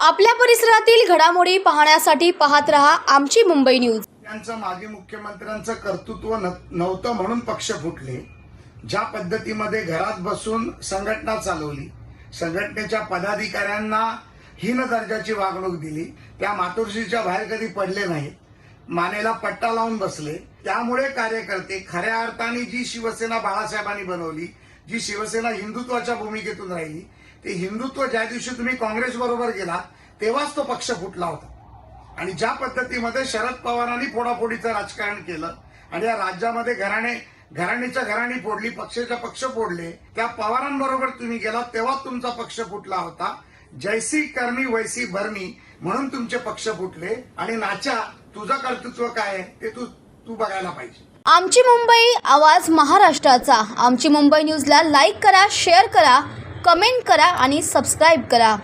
आपल्या परिसरातील घडामोडी पाहण्यासाठी पाहत रहा आमची मुंबई न्यूज. यांचं मागे मुख्यमंत्र्यांचं कर्तृत्व नव्हतं म्हणून पक्ष फुटले. ज्या पद्धतीमध्ये घरात बसून संघटना चालवली संघटनेच्या पदाधिकाऱ्यांना हीन दर्जाची वागणूक दिली त्या मातोश्रीच्या बाहेर कधी पडले नाहीत. मानेला पट्टा लावून बसले. त्यामुळे कार्यकर्ते खऱ्या अर्थाने जी शिवसेना बाळासाहेबांनी बनवली जी शिवसेना हिंदुत्वाच्या भूमिकेतून राहिली ते हिंदुत्व ज्या दिवशी तुम्ही काँग्रेस बरोबर गेला तेव्हाच तो पक्ष फुटला होता. आणि ज्या पद्धतीमध्ये शरद पवारांनी फोडाफोडीचं राजकारण केलं आणि या राज्यामध्ये घराणे घराणीच्या घराणी फोडली पक्षाच्या पक्ष फोडले त्या पवारांबरोबर तुम्ही गेला तेव्हा तुमचा पक्ष फुटला होता. जैसी करणी वैसी भरणी म्हणून तुमचे पक्ष फुटले आणि नाच्या तुझं कर्तृत्व काय आहे ते तू तू बघायला पाहिजे. आमची मुंबई आवाज महाराष्ट्राचा. आमची मुंबई न्यूजला लाईक करा शेअर करा कमेंट करा आणि सबस्क्राईब करा.